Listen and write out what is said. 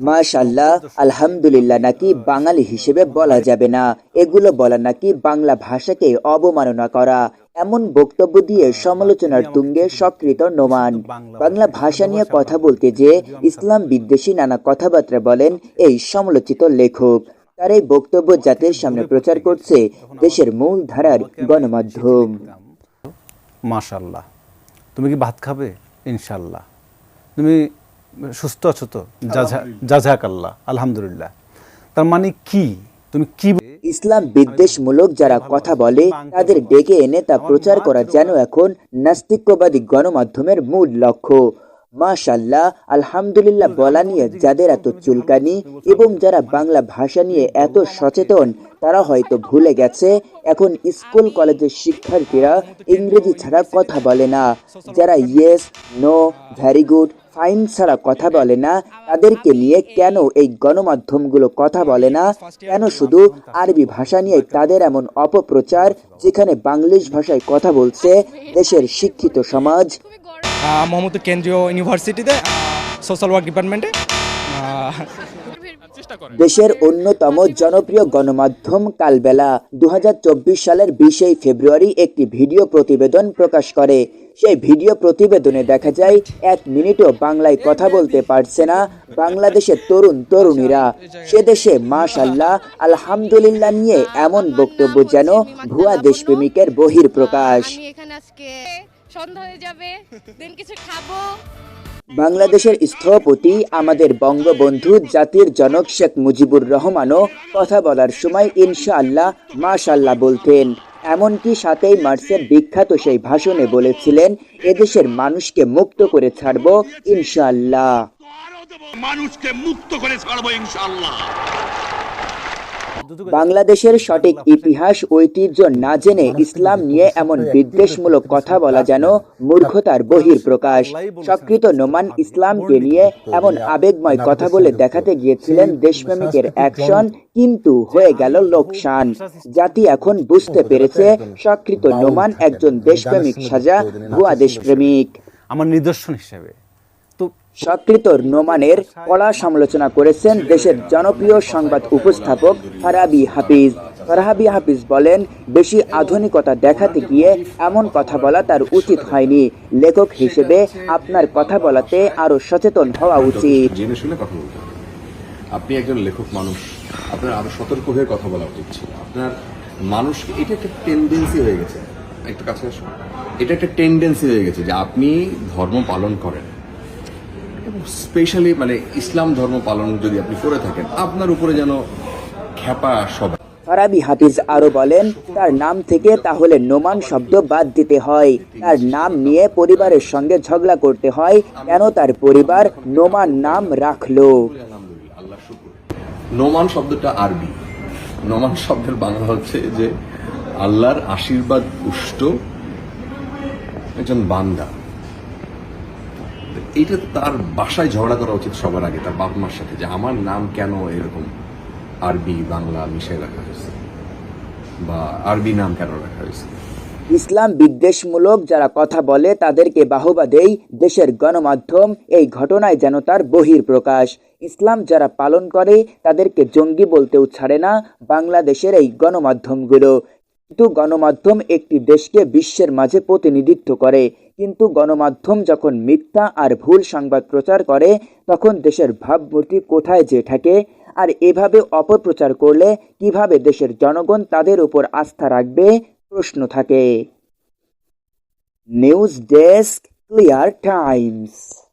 মাশাল্লাহ আলহামদুলিল্লাহ নাকি বাঙালি হিসেবে বলা যাবে না এগুলো বলা নাকি বাংলা ভাষাকে অবমাননা করা এমন বক্তব্য দিয়ে সমালোচনার তুঙ্গে সকৃত নোমান। বাংলা ভাষা নিয়ে কথা বলতে যে ইসলাম বিদ্বেষী নানা কথাবার্তা বলেন এই সমালোচিত লেখক তার এই বক্তব্য জাতির সামনে প্রচার করছে দেশের মূল ধারার গণমাধ্যম। মাশাল্লাহ তুমি কি ভাত খাবে? ইনশাল্লাহ তুমি সুস্থ আছো তো? জাজাক আল্লাহ আলহামদুলিল্লাহ। তার মানে কি? তুমি কি ইসলাম বিদ্বেষমূলক যারা কথা বলে তাদের ডেকে এনে তা প্রচার করা যেন এখন নাস্তিক্যবাদী গণমাধ্যমের মূল লক্ষ্য। মাশাল্লাহ, আলহামদুলিল্লাহ বলা নিয়ে যাদের এত চুলকানি এবং যারা বাংলা ভাষা নিয়ে এত সচেতন, তারা হয়তো ভুলে গেছে, এখন স্কুল কলেজের শিক্ষার্থীরা ইংরেজি ছাড়া কথা বলে না। যারা yes no very good fine ছাড়া কথা বলে না, তাদেরকে নিয়ে কেন এই গণমাধ্যমগুলো কথা বলে না? কেন শুধু আরবি ভাষা নিয়ে তাদের এমন অপপ্রচার, যেখানে বাংলিশ ভাষায় কথা বলছে দেশের শিক্ষিত সমাজ? মোহাম্মদপুর কেন্দ্রীয় ইউনিভার্সিটিতে সোশ্যাল ওয়ার্ক ডিপার্টমেন্টে দেশের অন্যতম জনপ্রিয় গণমাধ্যম কালবেলা দুহাজার চব্বিশ সালের বিশে ফেব্রুয়ারি একটি ভিডিও প্রতিবেদন প্রকাশ করে। সেই ভিডিও প্রতিবেদনে দেখা যায় এক মিনিটও বাংলায় কথা বলতে পারছে না বাংলাদেশের তরুণ তরুণীরা। সে দেশে মাশাল্লাহ আলহামদুলিল্লাহ নিয়ে এমন বক্তব্য যেন ভুয়া দেশপ্রেমিকের বহির প্রকাশ আমি এখানে আজকে সন্ধ্যা হয়ে যাবে দেন কিছু খাব। বাংলাদেশের স্থপতি আমাদের বঙ্গবন্ধু জাতির জনক শেখ মুজিবুর রহমানও কথা বলার সময় ইনশাআল্লাহ মাশাল্লাহ বলতেন। এমনকি সাতই মার্চের বিখ্যাত সেই ভাষণে বলেছিলেন এদেশের মানুষকে মুক্ত করে ছাড়ব ইনশাআল্লাহ। মানুষকে মুক্ত করে ছাড়বো ইনশাল্লাহ বাংলাদেশের সঠিক ইতিহাস ঐতিহ্য না জেনে ইসলাম নিয়ে এমন বিদ্বেষমূলক কথা বলা যেন মূর্খতার বহির প্রকাশ সকৃত নোমান ইসলামকে নিয়ে এমন আবেগময় কথা বলে দেখাতে গিয়েছিলেন দেশপ্রেমিকের অ্যাকশন। কিন্তু হয়ে গেল লোকসান। জাতি এখন বুঝতে পেরেছে সকৃত নোমান একজন দেশপ্রেমিক সাজা ভুয়া দেশপ্রেমিক। আমার নিদর্শন হিসেবে তো সকৃত নোমানের কড়া সমালোচনা করেছেন দেশের জনপ্রিয় সংবাদ উপস্থাপক ফারাবি হাফিজ। ফারাবি হাফিজ বলেন বেশি আধুনিকতা দেখাতে গিয়ে এমন কথা বলা তার উচিত হয়নি। লেখক হিসেবে আপনার কথা বলাতে আরও সচেতন হওয়া উচিত। আপনি একজন লেখক মানুষ আপনার আরও সতর্ক হয়ে কথা বলা উচিত ছিল। আপনার মানুষ এটা একটা টেন্ডেন্সি হয়ে গেছে। একটু কাছে আসুন। এটা একটা টেন্ডেন্সি হয়ে গেছে যে আপনি ধর্ম পালন করেন। স্পেশালি মানে ইসলাম ধর্ম পালন যদি আপনি করে থাকেন আপনার উপরে যেন খ্যাপা সবাই। ফারাবি হাফিজ আরও বলেন তার নাম থেকে তাহলে নোমান শব্দ বাদ দিতে হয়। তার নাম নিয়ে পরিবারের সঙ্গে ঝগড়া করতে হয় কেন তার পরিবার নোমান নাম রাখল? নোমান শব্দটা আরবি। নোমান শব্দের বাংলা হচ্ছে যে আল্লাহর আশীর্বাদ পুষ্ট একজন বান্দা। এইটা তার বাসায় ঝগড়া করা উচিত সবার আগে, তার বাপ মার সাথে, যে আমার নাম কেন এরকম আরবি, বাংলা মিশিয়ে রাখা হয়েছে? বা আরবি নাম কেন রাখা হয়েছে? ইসলাম বিদ্বেষমূলক যারা কথা বলে, তাদেরকে বাহবা দেই দেশের গণমাধ্যম এই ঘটনায় যেন তার বহির প্রকাশ ইসলাম যারা পালন করে, তাদেরকে জঙ্গি বলতেও ছাড়ে না বাংলাদেশের এই গণমাধ্যমগুলো। কিন্তু গণমাধ্যম একটি দেশকে বিশ্বের মাঝে প্রতিনিধিত্ব করে। কিন্তু গণমাধ্যম যখন মিথ্যা আর ভুল সংবাদ প্রচার করে, তখন দেশের ভাবমূর্তি কোথায় যে থাকে? আর এভাবে অপপ্রচার করলে কীভাবে দেশের জনগণ তাদের উপর আস্থা রাখবে? প্রশ্ন থাকে। News desk, clear times.